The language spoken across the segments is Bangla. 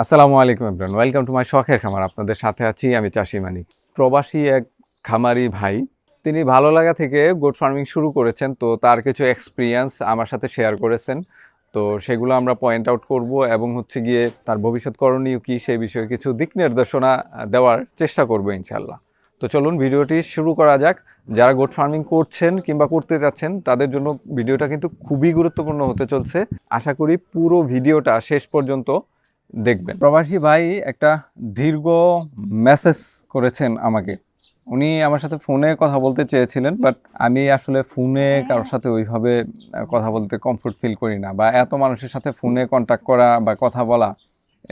আসসালামু আলাইকুম এভরিওয়ান ওয়েলকাম টু মাই শখের খামার। আপনাদের সাথে আছি আমি চাষি মানিক। প্রবাসী এক খামারি ভাই, তিনি ভালো লাগা থেকে গোট ফার্মিং শুরু করেছেন, তো তার কিছু এক্সপিরিয়েন্স আমার সাথে শেয়ার করেছেন। তো সেগুলো আমরা পয়েন্ট আউট করব এবং হচ্ছে গিয়ে তার ভবিষ্যৎ করণীয় কী সেই বিষয়ে কিছু দিক নির্দেশনা দেওয়ার চেষ্টা করব ইনশাল্লাহ তো চলুন ভিডিওটি শুরু করা যাক। যারা গোট ফার্মিং করছেন কিংবা করতে যাচ্ছেন, তাদের জন্য ভিডিওটা কিন্তু খুবই গুরুত্বপূর্ণ হতে চলছে। আশা করি পুরো ভিডিওটা শেষ পর্যন্ত দেখবেন। প্রবাসী ভাই একটা দীর্ঘ মেসেজ করেছেন আমাকে। উনি আমার সাথে ফোনে কথা বলতে চেয়েছিলেন বাট আমি আসলে ফোনে কারোর সাথে ওইভাবে কথা বলতে কমফোর্ট ফিল করি না বা এত মানুষের সাথে ফোনে কন্ট্যাক্ট করা বা কথা বলা,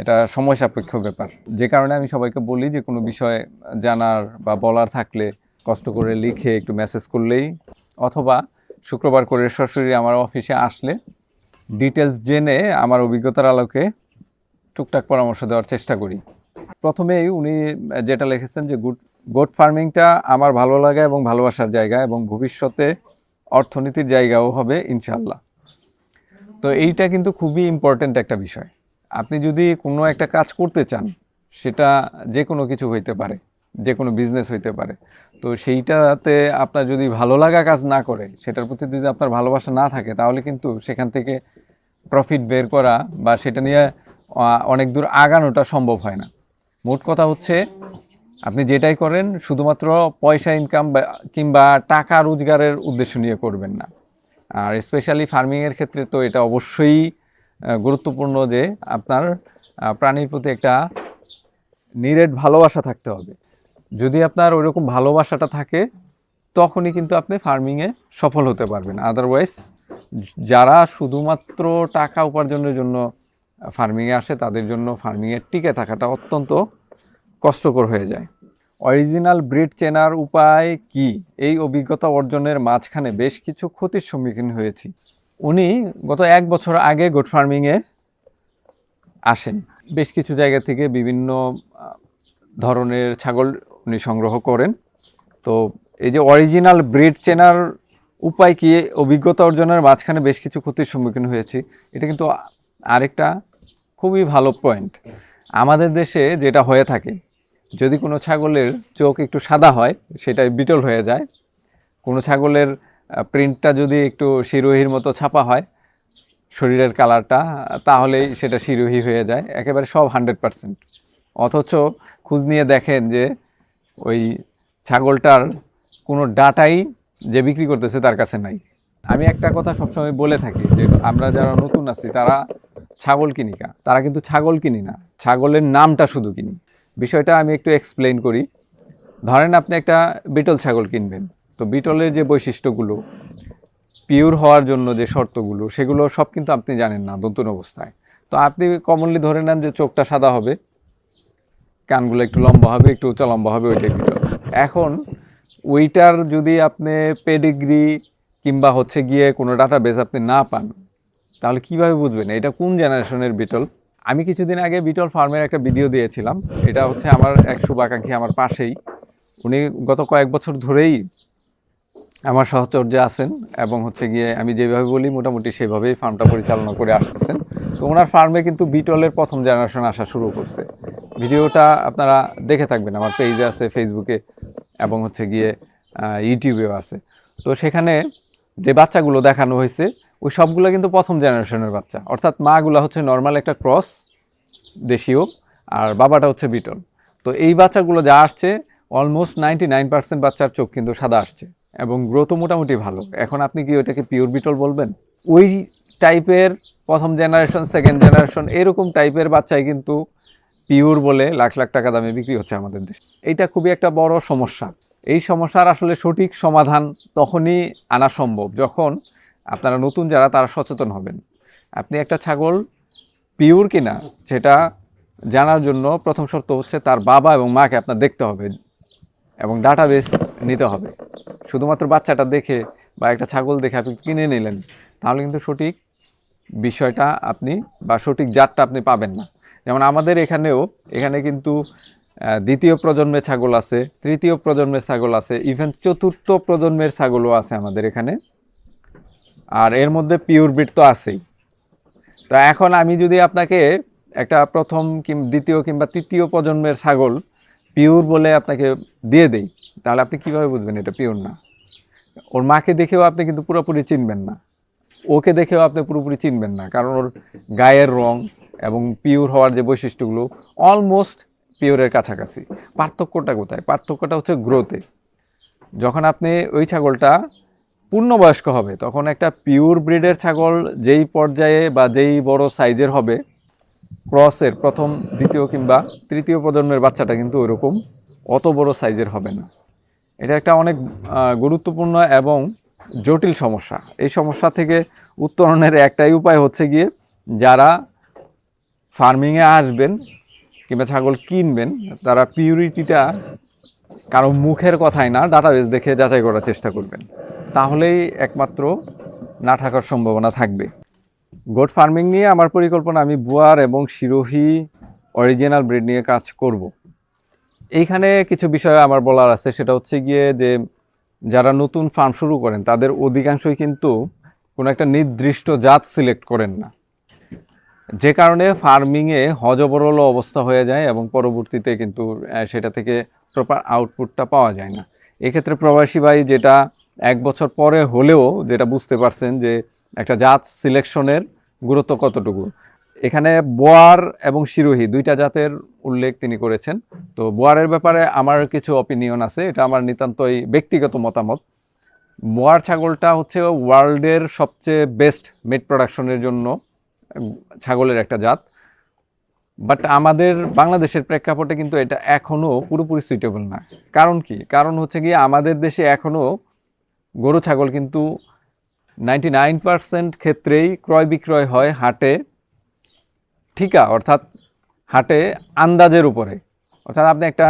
এটা সময় সাপেক্ষ ব্যাপার। যে কারণে আমি সবাইকে বলি যে কোনো বিষয় জানার বা বলার থাকলে কষ্ট করে লিখে একটু মেসেজ করলেই, অথবা শুক্রবার করে সরাসরি আমার অফিসে আসলে ডিটেলস জেনে আমার অভিজ্ঞতার আলোকে টুকটাক পরামর্শ দেওয়ার চেষ্টা করি। প্রথমেই উনি যেটা লিখেছেন যে, গুড, গোট ফার্মিংটা আমার ভালো লাগা এবং ভালোবাসার জায়গা এবং ভবিষ্যতে অর্থনীতির জায়গাও হবে ইনশাল্লাহ তো এইটা কিন্তু খুবই ইম্পর্ট্যান্ট একটা বিষয়। আপনি যদি কোনো একটা কাজ করতে চান, সেটা যে কোনো কিছু হইতে পারে যে কোনো বিজনেস হইতে পারে। তো সেইটাতে আপনার যদি ভালো লাগা কাজ না করে, সেটার প্রতি যদি আপনার ভালোবাসা না থাকে, তাহলে কিন্তু সেখান থেকে প্রফিট বের করা বা সেটা নিয়ে অনেক দূর আগানোটা সম্ভব হয় না। মোট কথা হচ্ছে, আপনি যেটাই করেন, শুধুমাত্র পয়সা ইনকাম কিংবা টাকা রোজগারের উদ্দেশ্য নিয়ে করবেন না। আর স্পেশালি ফার্মিংয়ের ক্ষেত্রে তো এটা অবশ্যই গুরুত্বপূর্ণ যে আপনার প্রাণীর প্রতি একটা নিরেট ভালোবাসা থাকতে হবে। যদি আপনার ওইরকম ভালোবাসাটা থাকে, তখনই কিন্তু আপনি ফার্মিংয়ে সফল হতে পারবেন। আদারওয়াইজ যারা শুধুমাত্র টাকা উপার্জনের জন্য ফার্মিংয়ে আসে, তাদের জন্য ফার্মিংয়ে টিকে থাকাটা অত্যন্ত কষ্টকর হয়ে যায়। অরিজিনাল ব্রিড চেনার উপায় কি? এই অভিজ্ঞতা অর্জনের মাঝখানে বেশ কিছু ক্ষতির সম্মুখীন হয়েছি। উনি গত এক বছর আগে গোট ফার্মিংয়ে আসেন। বেশ কিছু জায়গা থেকে বিভিন্ন ধরনের ছাগল উনি সংগ্রহ করেন। তো এই যে অরিজিনাল ব্রিড চেনার উপায় কি? অভিজ্ঞতা অর্জনের মাঝখানে বেশ কিছু ক্ষতির সম্মুখীন হয়েছি। এটা কিন্তু আরেকটা খুবই ভালো পয়েন্ট আমাদের দেশে যেটা হয়ে থাকে, যদি কোনো ছাগলের চোখ একটু সাদা হয় সেটা বিটল হয়ে যায়। কোনো ছাগলের প্রিন্টটা যদি একটু শিরোহির মতো ছাপা হয়, শরীরের কালারটা তাহলেই সেটা শিরোহী হয়ে যায়, একেবারে সব হান্ড্রেড পারসেন্ট অথচ খোঁজ নিয়ে দেখেন যে, ওই ছাগলটার কোনো ডাটাই যে বিক্রি করতেছে তার কাছে নাই। আমি একটা কথা সবসময় বলে থাকি যে, আমরা যারা নতুন আছি, তারা ছাগল কিনি কা। তারা কিন্তু ছাগল কিনি না। ছাগলের নামটা শুধু কিনি। বিষয়টা আমি একটু এক্সপ্লেন করি। ধরেন আপনি একটা বিটল ছাগল কিনবেন। তো বিটলের যে বৈশিষ্ট্যগুলো পিওর হওয়ার জন্য যে শর্তগুলো, সেগুলো সব কিন্তু আপনি জানেন না, নতুন অবস্থায়। তো আপনি কমনলি ধরে নেন যে চোখটা সাদা হবে, কানগুলো একটু লম্বা হবে, একটু উঁচা লম্বা হবে ওইটাই বিটল এখন ওইটার যদি আপনি পেডিগ্রি কিংবা হচ্ছে গিয়ে কোনো ডাটা বেস আপনি না পান তাহলে কীভাবে বুঝবেন? এটা কোন জেনারেশনের বিটল? আমি কিছুদিন আগে বিটল ফার্মের একটা ভিডিও দিয়েছিলাম। এটা হচ্ছে আমার এক শুভাকাঙ্ক্ষী আমার পাশেই। উনি গত কয়েক বছর ধরেই আমার সহচর্যে আছেন এবং হচ্ছে গিয়ে আমি যেভাবে বলি মোটামুটি সেভাবেই ফার্মটা পরিচালনা করে আসতেছেন। তো ওনার ফার্মে কিন্তু বিটলের প্রথম জেনারেশন আসা শুরু করছে। ভিডিওটা আপনারা দেখে থাকবেন। আমার পেজে আছে ফেসবুকে এবং হচ্ছে গিয়ে ইউটিউবেও আছে। তো সেখানে যে বাচ্চাগুলো দেখানো হয়েছে ওই সবগুলো কিন্তু প্রথম জেনারেশনের বাচ্চা। অর্থাৎ মাগুলো হচ্ছে নর্মাল একটা ক্রস, দেশীয়, আর বাবাটা হচ্ছে বিটল। তো এই বাচ্চাগুলো যা আসছে অলমোস্ট নাইনটি নাইন পার্সেন্ট বাচ্চার চোখ কিন্তু সাদা আসছে এবং গ্রোথও মোটামুটি ভালো। এখন আপনি কি ওইটাকে পিওর বিটল বলবেন? ওই টাইপের প্রথম জেনারেশন সেকেন্ড জেনারেশন এরকম টাইপের বাচ্চাই কিন্তু পিওর বলে লাখ লাখ টাকা দামে বিক্রি হচ্ছে আমাদের দেশে। এইটা খুবই একটা বড় সমস্যা। এই সমস্যার আসলে সঠিক সমাধান তখনই আনা সম্ভব যখন আপনারা নতুন যারা, তারা সচেতন হবেন। আপনি একটা ছাগল পিওর কিনা, সেটা জানার জন্য প্রথম শর্ত হচ্ছে তার বাবা এবং মাকে আপনার দেখতে হবে এবং ডাটাবেস নিতে হবে। শুধুমাত্র বাচ্চাটা দেখে বা একটা ছাগল দেখে আপনি কিনে নিলেন, তাহলে কিন্তু সঠিক বিষয়টা আপনি বা সঠিক জাতটা আপনি পাবেন না। যেমন আমাদের এখানেও, এখানে কিন্তু দ্বিতীয় প্রজন্মের ছাগল আছে, তৃতীয় প্রজন্মের ছাগল আছে ইভেন চতুর্থ প্রজন্মের ছাগলও আছে আমাদের এখানে। আর এর মধ্যে পিওর বিট তো আছেই। তো এখন আমি যদি আপনাকে একটা প্রথম কিম, দ্বিতীয় কিংবা তৃতীয় প্রজন্মের ছাগল পিওর বলে আপনাকে দিয়ে দেই, তাহলে আপনি কীভাবে বুঝবেন এটা পিওর না? ওর মাকে দেখেও আপনি কিন্তু পুরোপুরি চিনবেন না। ওকে দেখেও আপনি পুরোপুরি চিনবেন না, কারণ ওর গায়ের রং এবং পিওর হওয়ার যে বৈশিষ্ট্যগুলো অলমোস্ট পিওরের কাছাকাছি। পার্থক্যটা কোথায়? পার্থক্যটা হচ্ছে গ্রোথে যখন আপনি ওই ছাগলটা পূর্ণবয়স্ক হবে, তখন একটা পিওর ব্রিডের ছাগল যেই পর্যায়ে বা যেই বড় সাইজের হবে ক্রসের প্রথম, দ্বিতীয় কিংবা তৃতীয় প্রজন্মের বাচ্চাটা কিন্তু ওইরকম অত বড় সাইজের হবে না। এটা একটা অনেক গুরুত্বপূর্ণ এবং জটিল সমস্যা। এই সমস্যা থেকে উত্তরণের একটাই উপায় হচ্ছে গিয়ে যারা ফার্মিংয়ে আসবেন কিংবা ছাগল কিনবেন, তারা পিউরিটিটা কারও মুখের কথাই না ডাটাবেস দেখে যাচাই করার চেষ্টা করবেন। তাহলেই একমাত্র না থাকার সম্ভাবনা থাকবে। গোট ফার্মিং নিয়ে আমার পরিকল্পনা, আমি বুয়ার এবং শিরোহী অরিজিনাল ব্রিড নিয়ে কাজ করব। এইখানে কিছু বিষয় আমার বলার আছে, সেটা হচ্ছে গিয়ে যে যারা নতুন ফার্ম শুরু করেন, তাদের অধিকাংশই কিন্তু কোনো একটা নির্দিষ্ট জাত সিলেক্ট করেন না। যে কারণে ফার্মিংয়ে হজবরল অবস্থা হয়ে যায় এবং পরবর্তীতে কিন্তু সেটা থেকে প্রপার আউটপুটটা পাওয়া যায় না। এক্ষেত্রে প্রবাসী ভাই যেটা এক বছর পরে হলেও যেটা বুঝতে পারছেন যে একটা জাত সিলেকশনের গুরুত্ব কতটুকু? এখানে বোয়ার এবং শিরোহী দুইটা জাতের উল্লেখ তিনি করেছেন। তো বোয়ারের ব্যাপারে আমার কিছু অপিনিয়ন আছে, এটা আমার নিতান্তই ব্যক্তিগত মতামত। মোয়ার ছাগলটা হচ্ছে ওয়ার্ল্ডের সবচেয়ে বেস্ট মিট প্রোডাকশনের জন্য ছাগলের একটা জাত। বাট আমাদের বাংলাদেশের প্রেক্ষাপটে কিন্তু এটা এখনও পুরোপুরি সুইটেবল না। কারণ কি? কারণ হচ্ছে গিয়ে আমাদের দেশে এখনও গরু, ছাগল কিন্তু নাইনটি নাইন পার্সেন্ট ক্ষেত্রেই ক্রয় বিক্রয় হয় হাটে, ঠিকা, অর্থাৎ হাটে আন্দাজের উপরে। অর্থাৎ আপনি একটা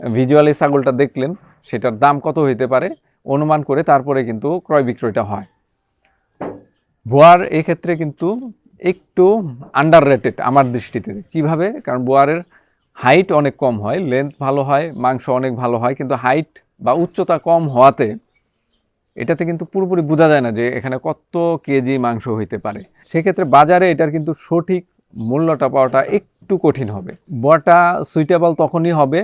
ভিজুয়ালি ছাগলটা দেখলেন, সেটার দাম কত হইতে পারে, অনুমান করে তারপরে কিন্তু ক্রয় বিক্রয়টা হয়। বোয়ার এই ক্ষেত্রে কিন্তু একটু আন্ডার রেটেড আমার দৃষ্টিতে। কীভাবে? কারণ বোয়ারের হাইট অনেক কম হয় লেন্থ ভালো হয়, মাংস অনেক ভালো হয়, কিন্তু হাইট বা উচ্চতা কম হওয়াতে এটাতে কিন্তু পুরোপুরি বোঝা যায় না যে এখানে কত কেজি মাংস হইতে পারে। সেক্ষেত্রে বাজারে এটার কিন্তু সঠিক মূল্যটা পাওয়াটা একটু কঠিন হবে। বটা সুইটেবল তখনই হবে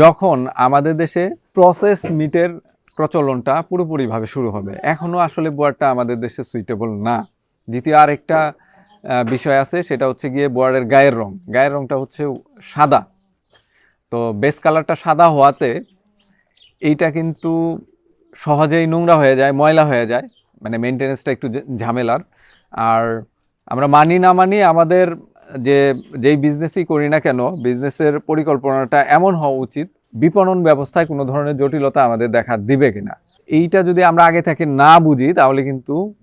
যখন আমাদের দেশে প্রসেস মিটের প্রচলনটা পুরোপুরিভাবে শুরু হবে। এখনও আসলে বোয়ারটা আমাদের দেশে সুইটেবল না। দ্বিতীয় আরেকটা বিষয় আছে, সেটা হচ্ছে গিয়ে বোয়ারের গায়ের রং। গায়ের রংটা হচ্ছে সাদা। তো বেস কালারটা সাদা হওয়াতে এইটা কিন্তু সহজেই নোংরা হয়ে যায়, ময়লা হয়ে যায় মানে মেনটেনেন্সটা একটু ঝামেলার। আর আমরা মানি না মানি আমাদের যে, যেই বিজনেসই করি না কেন বিজনেসের পরিকল্পনাটা এমন হওয়া উচিত, বিপণন ব্যবস্থায় কোনো ধরনের জটিলতা আমাদের দেখা দিবে কিনা। এইটা যদি আমরা আগে থেকে না বুঝি, তাহলে কিন্তু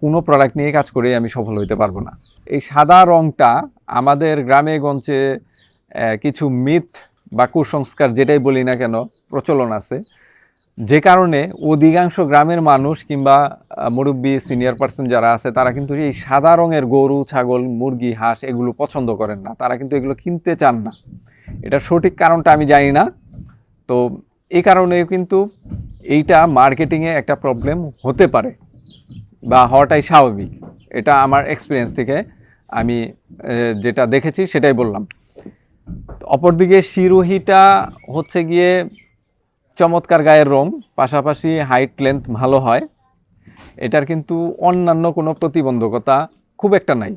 কোনো প্রোডাক্ট নিয়ে কাজ করেই আমি সফল হইতে পারব না। এই সাদা রংটা আমাদের গ্রামে গঞ্জে কিছু মিথ বা কুসংস্কার যেটাই বলি না কেন, প্রচলন আছে। যে কারণে অধিকাংশ গ্রামের মানুষ কিংবা মুরব্বী সিনিয়র পার্সন যারা আছে, তারা কিন্তু এই সাদা রঙের গরু, ছাগল, মুরগি, হাঁস এগুলো পছন্দ করেন না। তারা কিন্তু এগুলো কিনতে চান না। এটা সঠিক কারণটা আমি জানি না। তো এই কারণে কিন্তু এইটা মার্কেটিংয়ে একটা প্রবলেম হতে পারে বা হওয়াটাই স্বাভাবিক। এটা আমার এক্সপিরিয়েন্স থেকে আমি যেটা দেখেছি সেটাই বললাম। অপরদিকে শিরোহিটা হচ্ছে গিয়ে চমৎকার গায়ের রং, পাশাপাশি হাইট লেন্থ ভালো হয়। এটার কিন্তু অন্যান্য কোনো প্রতিবন্ধকতা খুব একটা নাই।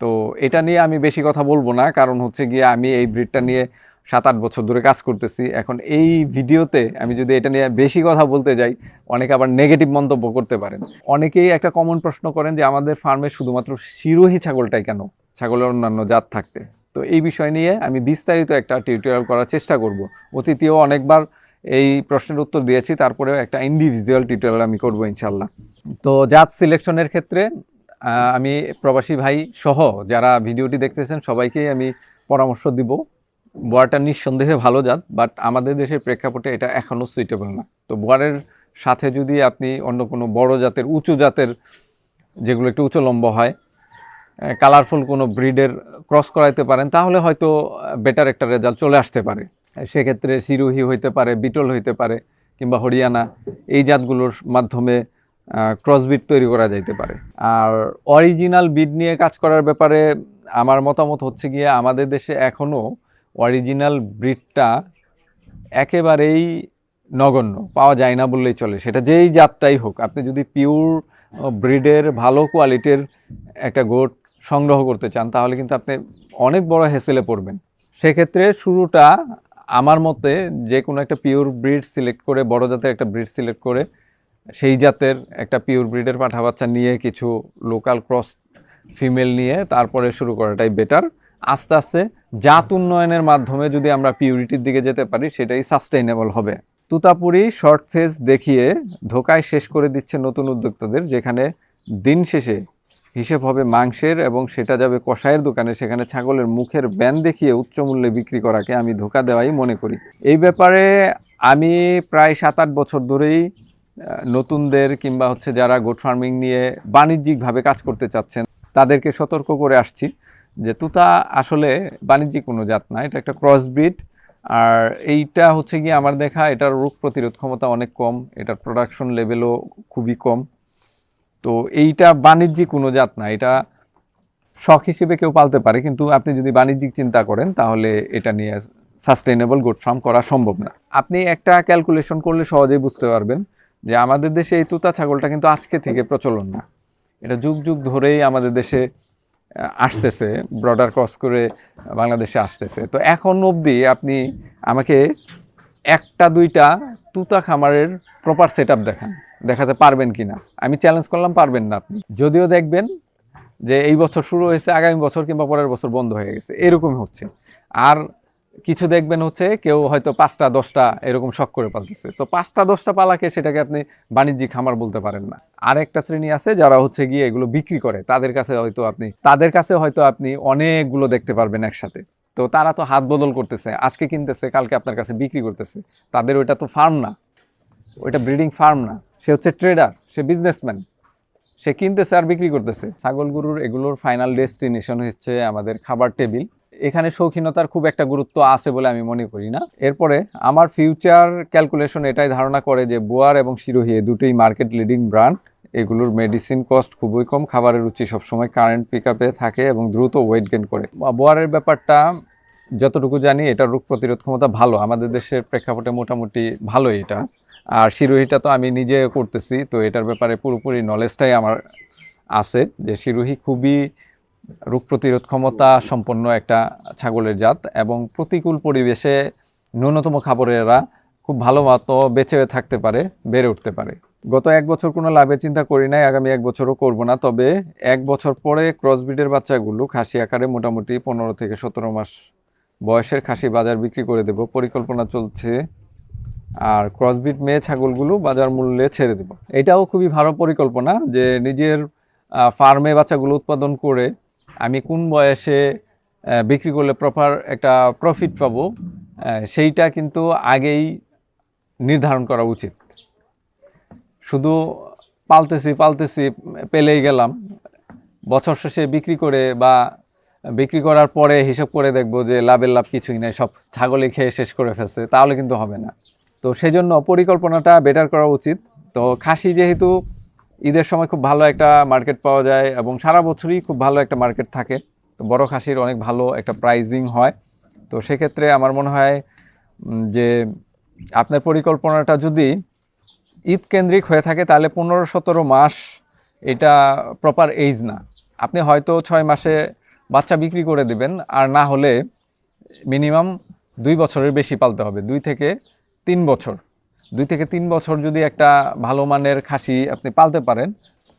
তো এটা নিয়ে আমি বেশি কথা বলব না, কারণ হচ্ছে গিয়ে আমি এই ব্রিডটা নিয়ে সাত আট বছর ধরে কাজ করতেছি। এখন এই ভিডিওতে আমি যদি এটা নিয়ে বেশি কথা বলতে যাই, অনেকে আবার নেগেটিভ মন্তব্য করতে পারেন। অনেকেই একটা কমন প্রশ্ন করেন যে, আমাদের ফার্মে শুধুমাত্র শিরোহী ছাগলটাই কেন? ছাগলের অন্যান্য জাত থাকতে? তো এই বিষয় নিয়ে আমি বিস্তারিত একটা টিউটোরিয়াল করার চেষ্টা করব। অতীতেও অনেকবার এই প্রশ্নের উত্তর দিয়েছি, তারপরেও একটা ইন্ডিভিজুয়াল টিউটোরিয়াল আমি করব ইনশাল্লাহ তো জাত সিলেকশনের ক্ষেত্রে আমি প্রবাসী ভাই সহ যারা ভিডিওটি দেখতেছেন, সবাইকেই আমি পরামর্শ দিব। বোয়ারটা নিঃসন্দেহে ভালো জাত বাট আমাদের দেশের প্রেক্ষাপটে এটা এখনও সুইটেবল না। তো বোয়ারের সাথে যদি আপনি অন্য কোনো বড় জাতের, উঁচু জাতের, যেগুলো একটু উঁচু লম্বা হয় কালারফুল কোনো ব্রিডের ক্রস করাইতে পারেন, তাহলে হয়তো বেটার একটা রেজাল্ট চলে আসতে পারে। সেক্ষেত্রে সিরুহি হইতে পারে, বিটল হইতে পারে কিংবা হরিয়ানা, এই জাতগুলোর মাধ্যমে ক্রসবিট তৈরি করা যাইতে পারে। আর অরিজিনাল বিড নিয়ে কাজ করার ব্যাপারে আমার মতামত হচ্ছে গিয়ে, আমাদের দেশে এখনও অরিজিনাল ব্রিডটা একেবারেই নগণ্য, পাওয়া যায় না বললেই চলে। সেটা যেই জাতটাই হোক, আপনি যদি পিওর ব্রিডের ভালো কোয়ালিটির একটা গোট সংগ্রহ করতে চান, তাহলে কিন্তু আপনি অনেক বড় হেসেলে পড়বেন। সেক্ষেত্রে শুরুটা আমার মতে যে কোনো একটা পিওর ব্রিড সিলেক্ট করে, বড় জাতের একটা ব্রিড সিলেক্ট করে, সেই জাতের একটা পিওর ব্রিডের পাঠা বাচ্চা নিয়ে কিছু লোকাল ক্রস ফিমেল নিয়ে তারপরে শুরু করাটাই বেটার আস্তে আস্তে জাত উন্নয়নের মাধ্যমে যদি আমরা পিউরিটির দিকে যেতে পারি, সেটাই সাস্টেইনেবল হবে। তুতাপুরি শর্ট ফেজ দেখিয়ে ধোকায় শেষ করে দিচ্ছে নতুন উদ্যোক্তাদের, যেখানে দিন শেষে হিসেব হবে মাংসের এবং সেটা যাবে কষায়ের দোকানে, সেখানে ছাগলের মুখের ব্যান দেখিয়ে উচ্চ মূল্যে বিক্রি করাকে আমি ধোকা দেওয়াই মনে করি। এই ব্যাপারে আমি প্রায় সাত আট বছর ধরেই নতুনদের কিংবা হচ্ছে যারা গোট ফার্মিং নিয়ে বাণিজ্যিকভাবে কাজ করতে চাচ্ছেন, তাদেরকে সতর্ক করে আসছি যে তুতা আসলে বাণিজ্যিক কোনো জাত না, এটা একটা ক্রস ব্রিড আর এইটা হচ্ছে গিয়ে আমার দেখা, এটার রোগ প্রতিরোধ ক্ষমতা অনেক কম, এটার প্রোডাকশন লেভেলও খুবই কম। তো এইটা বাণিজ্যিক কোনো জাত না, এটা শখ হিসেবে কেউ পালতে পারে, কিন্তু আপনি যদি বাণিজ্যিক চিন্তা করেন, তাহলে এটা নিয়ে সাস্টেইনেবল গোট ফার্ম করা সম্ভব না। আপনি একটা ক্যালকুলেশন করলে সহজেই বুঝতে পারবেন যে আমাদের দেশে এই তুতা ছাগলটা কিন্তু আজকে থেকে প্রচলন না। এটা যুগ যুগ ধরেই আমাদের দেশে আসতেছে ব্রডার ক্রস করে বাংলাদেশে আসতেছে। তো এখন অবধি আপনি আমাকে একটা, দুইটা তুতা খামারের প্রপার সেট দেখান। দেখাতে পারবেন কি না আমি চ্যালেঞ্জ করলাম, পারবেন না আপনি। যদিও দেখবেন যে এই বছর শুরু হয়েছে, আগামী বছর কিংবা পরের বছর বন্ধ হয়ে গেছে। এরকমই হচ্ছে। আর কিছু দেখবেন হচ্ছে, কেউ হয়তো পাঁচটা, দশটা এরকম শখ করে পালতেছে। তো পাঁচটা, দশটা পালাকে সেটাকে আপনি বাণিজ্যিক খামার বলতে পারেন না। আর একটা শ্রেণি আছে যারা হচ্ছে গিয়ে এগুলো বিক্রি করে। তাদের কাছে হয়তো আপনি, তাদের কাছে হয়তো আপনি অনেকগুলো দেখতে পারবেন একসাথে। তো তারা তো হাত বদল করতেছে, আজকে কিনতেছে, কালকে আপনার কাছে বিক্রি করতেছে। তাদের ওইটা তো ফার্ম না। ওইটা ব্রিডিং ফার্ম না। সে হচ্ছে ট্রেডার সে বিজনেসম্যান সে কিনতেছে আর বিক্রি করতেছে। ছাগল গরুর এগুলোর ফাইনাল ডেস্টিনেশন হচ্ছে আমাদের খাবার টেবিল এখানে শৌখিনতার খুব একটা গুরুত্ব আছে বলে আমি মনে করি না। এরপরে আমার ফিউচার ক্যালকুলেশন এটাই ধারণা করে যে বোয়ার এবং শিরোহি দুটোই মার্কেট লিডিং ব্র্যান্ড এগুলোর মেডিসিন কস্ট খুবই কম, খাবারের রুচি সবসময় কারেন্ট পিক আপে থাকে এবং দ্রুত ওয়েট গেন করে। বোয়ারের ব্যাপারটা যতটুকু জানি এটা রোগ প্রতিরোধ ক্ষমতা ভালো। আমাদের দেশের প্রেক্ষাপটে মোটামুটি ভালোই এটা। আর শিরোহিটা তো আমি নিজে করতেছি, তো এটার ব্যাপারে পুরোপুরি নলেজটাই আমার আছে যে শিরোহি খুবই রোগ প্রতিরোধ ক্ষমতা সম্পন্ন একটা ছাগলের জাত এবং প্রতিকূল পরিবেশে ন্যূনতম খাবারে এরা খুব ভালো মতো বেঁচে থাকতে পারে, বেড়ে উঠতে পারে। গত এক বছর কোনো লাভের চিন্তা করি নাই, আগামী এক বছরও করব না, তবে এক বছর পরে ক্রসবিডের বাচ্চাগুলো খাসি আকারে মোটামুটি পনেরো থেকে সতেরো মাস বয়সের খাসি বাজার বিক্রি করে দেব। পরিকল্পনা চলছে আর ক্রসবিট মেয়ে ছাগলগুলো বাজার মূল্যে ছেড়ে দেব। এটাও খুবই ভালো পরিকল্পনা যে নিজের ফার্মে বাচ্চাগুলো উৎপাদন করে আমি কোন বয়সে বিক্রি করলে প্রপার একটা প্রফিট পাবো সেইটা কিন্তু আগেই নির্ধারণ করা উচিত। শুধু পালতেছি পালতেছি, পেলেই গেলাম। বছর শেষে বিক্রি করে বা বিক্রি করার পরে হিসাব করে দেখব যে লাভের লাভ কিছুই নাই, সব ছাগলে খেয়ে শেষ করে ফেলছে, তাহলে কিন্তু হবে না। তো সেই জন্য পরিকল্পনাটা বেটার করা উচিত। তো খাসি যেহেতু ঈদের সময় খুব ভালো একটা মার্কেট পাওয়া যায় এবং সারা বছরই খুব ভালো একটা মার্কেট থাকে, তো বড় খাসির অনেক ভালো একটা প্রাইজিং হয়। তো সেক্ষেত্রে আমার মনে হয় যে আপনার পরিকল্পনাটা যদি ঈদ কেন্দ্রিক হয়ে থাকে, তাহলে পনেরো সতেরো মাস এটা প্রপার এইজ না। আপনি হয়তো ছয় মাসে বাচ্চা বিক্রি করে দিবেন, আর না হলে মিনিমাম দুই বছরের বেশি পালতে হবে। দুই থেকে তিন বছর। দুই থেকে তিন বছর যদি একটা ভালো মানের খাসি আপনি পালতে পারেন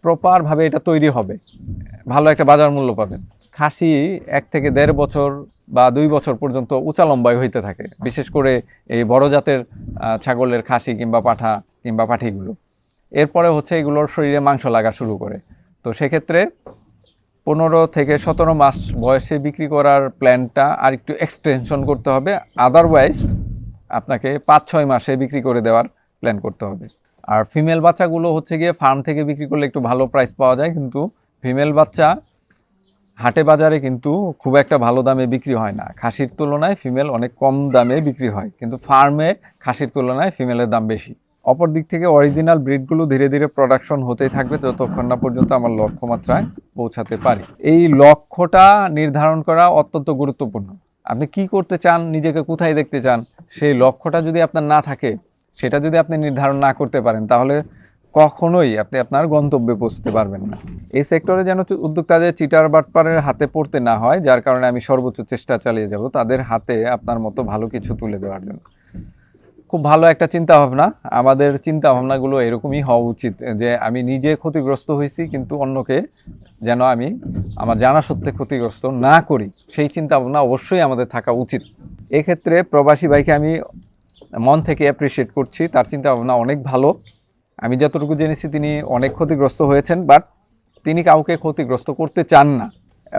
প্রপারভাবে এটা তৈরি হবে। ভালো একটা বাজার মূল্য পাবেন। খাসি এক থেকে দেড় বছর বা দুই বছর পর্যন্ত উঁচা লম্বায় হইতে থাকে। বিশেষ করে এই বড় জাতের ছাগলের খাসি কিংবা পাঠা কিংবা পাঠিগুলো। এরপরে হচ্ছে এগুলোর শরীরে মাংস লাগা শুরু করে। তো সেক্ষেত্রে পনেরো থেকে সতেরো মাস বয়সে বিক্রি করার প্ল্যানটা আর একটু এক্সটেনশন করতে হবে। আদারওয়াইজ আপনাকে পাঁচ, ছয় মাসে বিক্রি করে দেওয়ার প্ল্যান করতে হবে। আর ফিমেল বাচ্চাগুলো হচ্ছে গিয়ে ফার্ম থেকে বিক্রি করলে একটু ভালো প্রাইস পাওয়া যায়, কিন্তু ফিমেল বাচ্চা হাটে বাজারে কিন্তু খুব একটা ভালো দামে বিক্রি হয় না। খাসির তুলনায় ফিমেল অনেক কম দামে বিক্রি হয়, কিন্তু ফার্মে খাসির তুলনায় ফিমেলের দাম বেশি। অপর দিক থেকে অরিজিনাল ব্রিডগুলো ধীরে ধীরে প্রোডাকশন হতেই থাকবে, যতক্ষণ না পর্যন্ত আমার লক্ষ্যমাত্রায় পৌঁছাতে পারি। এই লক্ষ্যটা নির্ধারণ করা অত্যন্ত গুরুত্বপূর্ণ। আপনি কি করতে চান, নিজেকে কোথায় দেখতে চান সেই লক্ষ্যটা যদি আপনার না থাকে, সেটা যদি আপনি নির্ধারণ না করতে পারেন, তাহলে কখনোই আপনি আপনার গন্তব্যে পৌঁছতে পারবেন না। এই সেক্টরে যেন উদ্যোক্তাদের চিটার বাটপারের হাতে পড়তে না হয়, যার কারণে আমি সর্বোচ্চ চেষ্টা চালিয়ে যাব তাদের হাতে আপনার মতো ভালো কিছু তুলে দেওয়ার জন্য। খুব ভালো একটা চিন্তা ভাবনা আমাদের চিন্তা ভাবনাগুলো এরকমই হওয়া উচিত যে আমি নিজে ক্ষতিগ্রস্ত হয়েছি, কিন্তু অন্যকে যেন আমি আমার জানা সত্ত্বে ক্ষতিগ্রস্ত না করি। সেই চিন্তা ভাবনা অবশ্যই আমাদের থাকা উচিত। এক্ষেত্রে প্রবাসী ভাইকে আমি মন থেকে অ্যাপ্রিসিয়েট করছি, তার চিন্তা ভাবনা অনেক ভালো। আমি যতটুকু জেনেছি তিনি অনেক ক্ষতিগ্রস্ত হয়েছেন বাট তিনি কাউকে ক্ষতিগ্রস্ত করতে চান না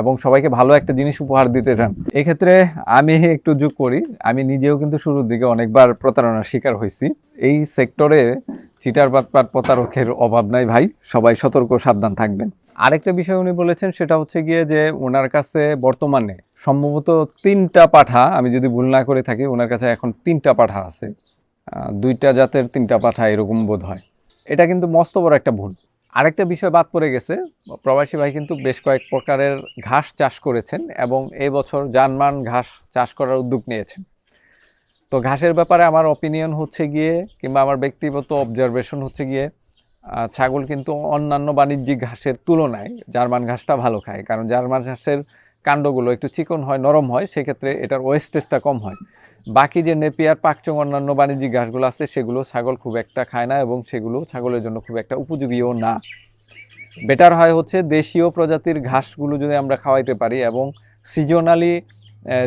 এবং সবাইকে ভালো একটা জিনিস উপহার দিতে চান। এক্ষেত্রে আমি একটু যোগ করি, আমি নিজেও কিন্তু শুরুর দিকে অনেকবার প্রতারণার শিকার হয়েছি। এই সেক্টরে চিটার বাটপাট প্রতারকের অভাব নাই ভাই, সবাই সতর্ক, সাবধান থাকবেন। আরেকটা বিষয় উনি বলেছেন, সেটা হচ্ছে গিয়ে যে ওনার কাছে বর্তমানে সম্ভবত তিনটা পাঠা, আমি যদি ভুল না করে থাকি, ওনার কাছে এখন তিনটা পাঠা আছে। দুইটা জাতের তিনটা পাঠা এরকম বোধ হয়। এটা কিন্তু মস্ত বড় একটা ভুল। আরেকটা বিষয় বাদ পড়ে গেছে। প্রবাসী ভাই কিন্তু বেশ কয়েক প্রকারের ঘাস চাষ করেছেন এবং এবছর বছর জানমান ঘাস চাষ করার উদ্যোগ নিয়েছেন। তো ঘাসের ব্যাপারে আমার অপিনিয়ন হচ্ছে গিয়ে, কিংবা আমার ব্যক্তিগত অবজারভেশন হচ্ছে গিয়ে ছাগল কিন্তু অন্যান্য বাণিজ্যিক ঘাসের তুলনায় জার্মান ঘাসটা ভালো খায়। কারণ জার্মান ঘাসের কাণ্ডগুলো একটু চিকন হয় নরম হয় সেক্ষেত্রে এটার ওয়েস্টেজটা কম হয়। বাকি যে নেপিয়ার পাকচং অন্যান্য বাণিজ্যিক ঘাসগুলো আছে সেগুলো ছাগল খুব একটা খায় না এবং সেগুলো ছাগলের জন্য খুব একটা উপযোগীও না। বেটার হয় হচ্ছে দেশীয় প্রজাতির ঘাসগুলো যদি আমরা খাওয়াইতে পারি এবং সিজনালি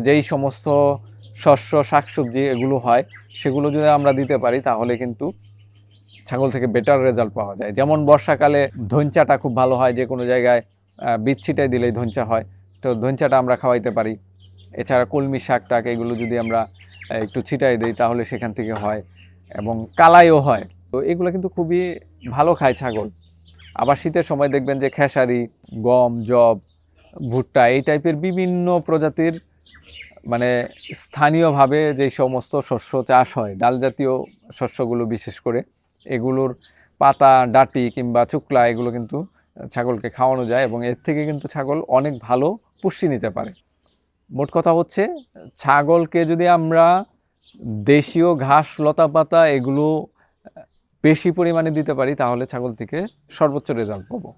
যেই সমস্ত শস্য শাকসবজি এগুলো হয় সেগুলো যদি আমরা দিতে পারি তাহলে কিন্তু ছাগল থেকে বেটার রেজাল্ট পাওয়া যায়। যেমন বর্ষাকালে ধঞ্চাটা খুব ভালো হয় যে কোনো জায়গায় আহ, বীজ ছিটাই দিলেই ধঞ্চা হয়। তো ধঞ্চাটা আমরা খাওয়াইতে পারি। এছাড়া কলমি শাক টাক এগুলো যদি আমরা একটু ছিটাই দিই, তাহলে সেখান থেকে হয় এবং কালাইও হয়। তো এগুলো কিন্তু খুবই ভালো খায় ছাগল। আবার শীতের সময় দেখবেন যে খেসারি, গম, জব, ভুট্টা এই টাইপের বিভিন্ন প্রজাতির মানে স্থানীয়ভাবে যে সমস্ত শস্য চাষ হয়, ডাল জাতীয় শস্যগুলো বিশেষ করে, এগুলোর পাতা, ডাটি কিংবা চুকলা এগুলো কিন্তু ছাগলকে খাওয়ানো যায় এবং এর থেকে কিন্তু ছাগল অনেক ভালো পুষ্টি নিতে পারে। মোট কথা হচ্ছে, ছাগলকে যদি আমরা দেশীয় ঘাস, লতা পাতা এগুলো বেশি পরিমাণে দিতে পারি, তাহলে ছাগল থেকে সর্বোচ্চ রেজাল্ট পাবো।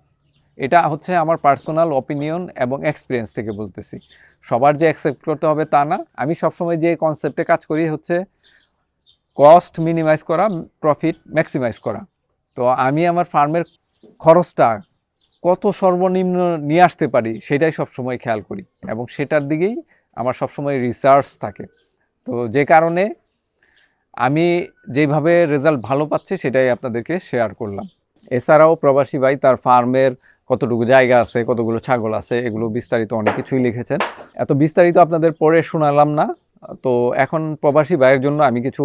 এটা হচ্ছে আমার পার্সোনাল অপিনিয়ন এবং এক্সপিরিয়েন্স থেকে বলতেছি। সবার যে অ্যাকসেপ্ট করতে হবে তা না। আমি সবসময় যে কনসেপ্টে কাজ করি হচ্ছে কস্ট মিনিমাইজ করা প্রফিট ম্যাক্সিমাইজ করা। তো আমি আমার ফার্মের খরচটা কত সর্বনিম্ন নিয়ে আসতে পারি সেটাই সবসময় খেয়াল করি এবং সেটার দিকেই আমার সবসময় রিসার্চ থাকে। তো যে কারণে আমি যেভাবে রেজাল্ট ভালো পাচ্ছি সেটাই আপনাদেরকে শেয়ার করলাম। এছাড়াও প্রবাসী ভাই তার ফার্মের কতটুকু জায়গা আছে, কতগুলো ছাগল আছে, এগুলো বিস্তারিত অনেক কিছুই লিখেছেন। এত বিস্তারিত আপনাদের পড়ে শোনালাম না। তো এখন প্রবাসী ভাইয়ের জন্য আমি কিছু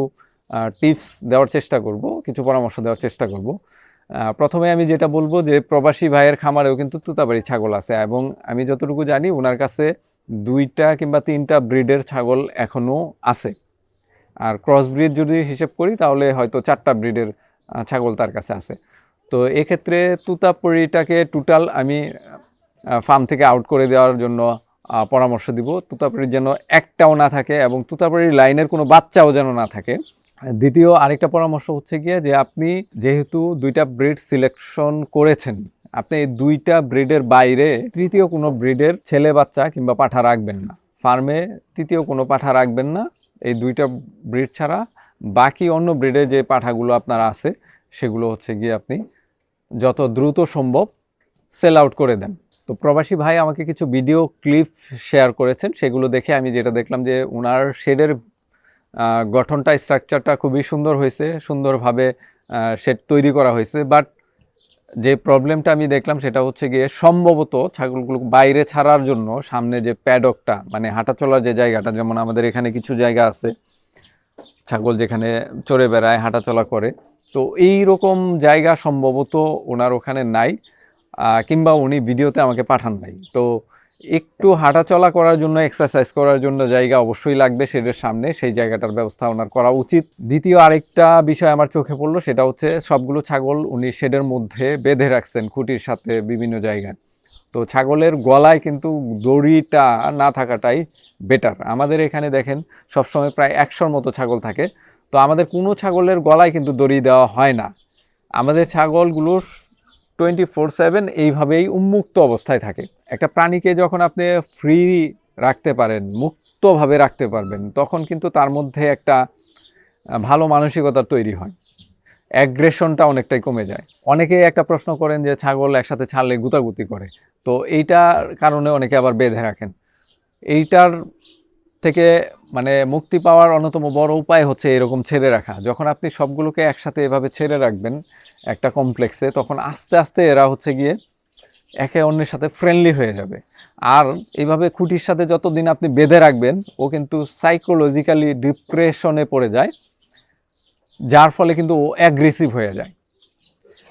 টিপস দেওয়ার চেষ্টা করব, কিছু পরামর্শ দেওয়ার চেষ্টা করব। প্রথমে আমি যেটা বলব যে প্রবাসী ভাইয়ের খামারেও কিন্তু তুতাবাড়ি ছাগল আছে এবং আমি যতটুকু জানি ওনার কাছে দুইটা কিংবা তিনটা ব্রিডের ছাগল এখনও আছে। আর ক্রস ব্রিড যদি হিসেব করি তাহলে হয়তো চারটা ব্রিডের ছাগল তার কাছে আছে। তো এক্ষেত্রে তুতাপুরিটাকে টোটাল আমি ফার্ম থেকে আউট করে দেওয়ার জন্য পরামর্শ দিব। তুতাপুরির যেন একটাও না থাকে এবং তুতাপুরির লাইনের কোনো বাচ্চাও যেন না থাকে। দ্বিতীয় আরেকটা পরামর্শ হচ্ছে গিয়ে যে আপনি যেহেতু দুইটা ব্রিড সিলেকশন করেছেন, আপনি এই দুইটা ব্রিডের বাইরে তৃতীয় কোনো ব্রিডের ছেলে বাচ্চা কিংবা পাঠা রাখবেন না। ফার্মে তৃতীয় কোনো পাঠা রাখবেন না, এই দুইটা ব্রিড ছাড়া। বাকি অন্য ব্রিডের যে পাঠাগুলো আপনার আছে, সেগুলো হচ্ছে গিয়ে আপনি যত দ্রুত সম্ভব সেল আউট করে দেন। তো প্রবাসী ভাই আমাকে কিছু ভিডিও ক্লিপ শেয়ার করেছেন, সেগুলো দেখে আমি যেটা দেখলাম যে ওনার শেডের গঠনটা স্ট্রাকচারটা খুবই সুন্দর হয়েছে, সুন্দরভাবে শেড তৈরি করা হয়েছে। বাট যে প্রবলেমটা আমি দেখলাম সেটা হচ্ছে গিয়ে সম্ভবত ছাগলগুলো বাইরে ছাড়ার জন্য সামনে যে প্যাডকটা মানে হাঁটা চলার যে জায়গাটা, যেমন আমাদের এখানে কিছু জায়গা আছে, ছাগল যেখানে চড়ে বেড়ায় হাঁটাচলা করে, তো এই রকম জায়গা সম্ভবত ওনার ওখানে নাই কিংবা উনি ভিডিওতে আমাকে পাঠান নাই। তো একটু হাঁটাচলা করার জন্য এক্সারসাইজ করার জন্য জায়গা অবশ্যই লাগবে শেডের সামনে। সেই জায়গাটার ব্যবস্থা ওনার করা উচিত। দ্বিতীয় আরেকটা বিষয় আমার চোখে পড়ল, সেটা হচ্ছে সবগুলো ছাগল উনি শেডের মধ্যে বেঁধে রাখছেন খুঁটির সাথে বিভিন্ন জায়গায়। তো ছাগলের গলায় কিন্তু দড়িটা না থাকাটাই বেটার আমাদের এখানে দেখেন, সবসময় প্রায় একশোর মতো ছাগল থাকে। তো আমাদের কোনো ছাগলের গলায় কিন্তু দড়ি দেওয়া হয় না। আমাদের ছাগলগুলো টোয়েন্টি ফোর সেভেন এইভাবেই উন্মুক্ত অবস্থায় থাকে। একটা প্রাণীকে যখন আপনি ফ্রি রাখতে পারেন, মুক্তভাবে রাখতে পারবেন, তখন কিন্তু তার মধ্যে একটা ভালো মানসিকতা তৈরি হয়। অ্যাগ্রেশনটা অনেকটাই কমে যায়। অনেকে একটা প্রশ্ন করেন যে ছাগল একসাথে ছাড়লে গুতাগুতি করে। তো এইটার কারণে অনেকে আবার বেঁধে রাখেন। এইটার থেকে মানে মুক্তি পাওয়ার অন্যতম বড় উপায় হচ্ছে এরকম ছেড়ে রাখা। যখন আপনি সবগুলোকে একসাথে এভাবে ছেড়ে রাখবেন একটা কমপ্লেক্সে তখন আস্তে আস্তে এরা হচ্ছে গিয়ে একে অন্যের সাথে ফ্রেন্ডলি হয়ে যাবে। আর এইভাবে খুঁটির সাথে যতদিন আপনি বেঁধে রাখবেন, ও কিন্তু সাইকোলজিক্যালি ডিপ্রেশনে পড়ে যায়, যার ফলে কিন্তু ও অ্যাগ্রেসিভ হয়ে যায়।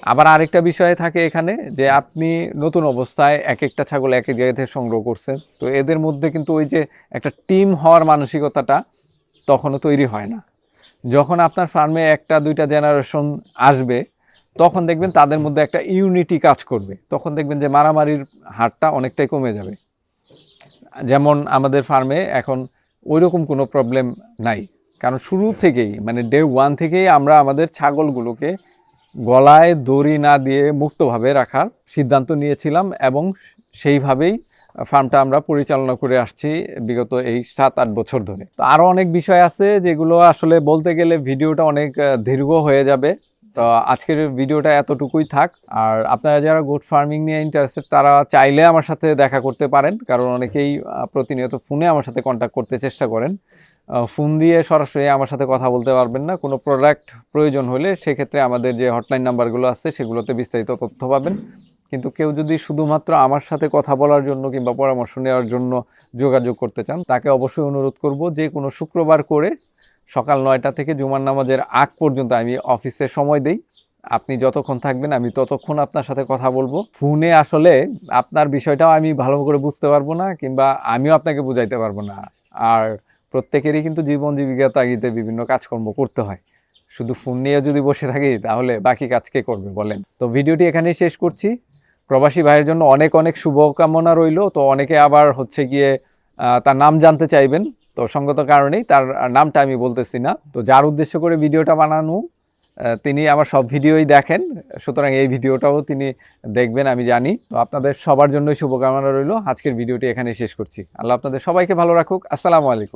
আবার আরেকটা বিষয় থাকে এখানে যে আপনি নতুন অবস্থায় এক একটা ছাগল এক এক জায়গা থেকে সংগ্রহ করছেন। তো এদের মধ্যে কিন্তু ওই যে একটা টিম হওয়ার মানসিকতাটা তখনও তৈরি হয় না। যখন আপনার ফার্মে একটা, দুইটা জেনারেশন আসবে, তখন দেখবেন তাদের মধ্যে একটা ইউনিটি কাজ করবে। তখন দেখবেন যে মারামারির হারটা অনেকটাই কমে যাবে। যেমন আমাদের ফার্মে এখন ওইরকম কোনো প্রবলেম নাই। কারণ শুরু থেকেই মানে ডে ওয়ান থেকেই আমরা আমাদের ছাগলগুলোকে গলায় দড়ি না দিয়ে মুক্তভাবে রাখার সিদ্ধান্ত নিয়েছিলাম এবং সেইভাবেই ফার্মটা আমরা পরিচালনা করে আসছি বিগত এই সাত, আট বছর ধরে। তো আরও অনেক বিষয় আছে যেগুলো আসলে বলতে গেলে ভিডিওটা অনেক দীর্ঘ হয়ে যাবে। তো আজকের ভিডিওটা এতটুকুই থাক। আর আপনারা যারা গোট ফার্মিং নিয়ে ইন্টারেস্টেড তারা চাইলে আমার সাথে দেখা করতে পারেন। কারণ অনেকেই প্রতিনিয়ত ফোনে আমার সাথে কন্ট্যাক্ট করতে চেষ্টা করেন। ফোন দিয়ে সরাসরি আমার সাথে কথা বলতে পারবেন না। কোনো প্রোডাক্ট প্রয়োজন হলে সেক্ষেত্রে আমাদের যে হটলাইন নাম্বারগুলো আছে, সেগুলোতে বিস্তারিত তথ্য পাবেন। কিন্তু কেউ যদি শুধুমাত্র আমার সাথে কথা বলার জন্য কিংবা পরামর্শ নেওয়ার জন্য যোগাযোগ করতে চান, তাকে অবশ্যই অনুরোধ করব যে কোনো শুক্রবার করে সকাল নয়টা থেকে জুমার নামাজের আগ পর্যন্ত আমি অফিসে সময় দেই। আপনি যতক্ষণ থাকবেন, আমি ততক্ষণ আপনার সাথে কথা বলব। ফোনে আসলে আপনার বিষয়টাও আমি ভালো করে বুঝতে পারব না কিংবা আমিও আপনাকে বুঝাইতে পারব না। আর প্রত্যেকেরই কিন্তু জীবন জীবিকা তাগিদে বিভিন্ন কাজকর্ম করতে হয়। শুধু ফোন নিয়ে যদি বসে থাকি, তাহলে বাকি কাজ কে করবে বলেন? তো ভিডিওটি এখানেই শেষ করছি। প্রবাসী ভাইয়ের জন্য অনেক অনেক শুভকামনা রইল। তো অনেকে আবার হচ্ছে গিয়ে তার নাম জানতে চাইবেন। তো সঙ্গত কারণেই তার নামটা আমি বলতেছি না। তো যার উদ্দেশ্য করে ভিডিওটা বানানো তিনি আমার সব ভিডিওই দেখেন। সুতরাং এই ভিডিওটাও তিনি দেখবেন, আমি জানি। তো আপনাদের সবার জন্যই শুভকামনা রইল। আজকের ভিডিওটি এখানেই শেষ করছি। আল্লাহ আপনাদের সবাইকে ভালো রাখুক। আসসালামু আলাইকুম।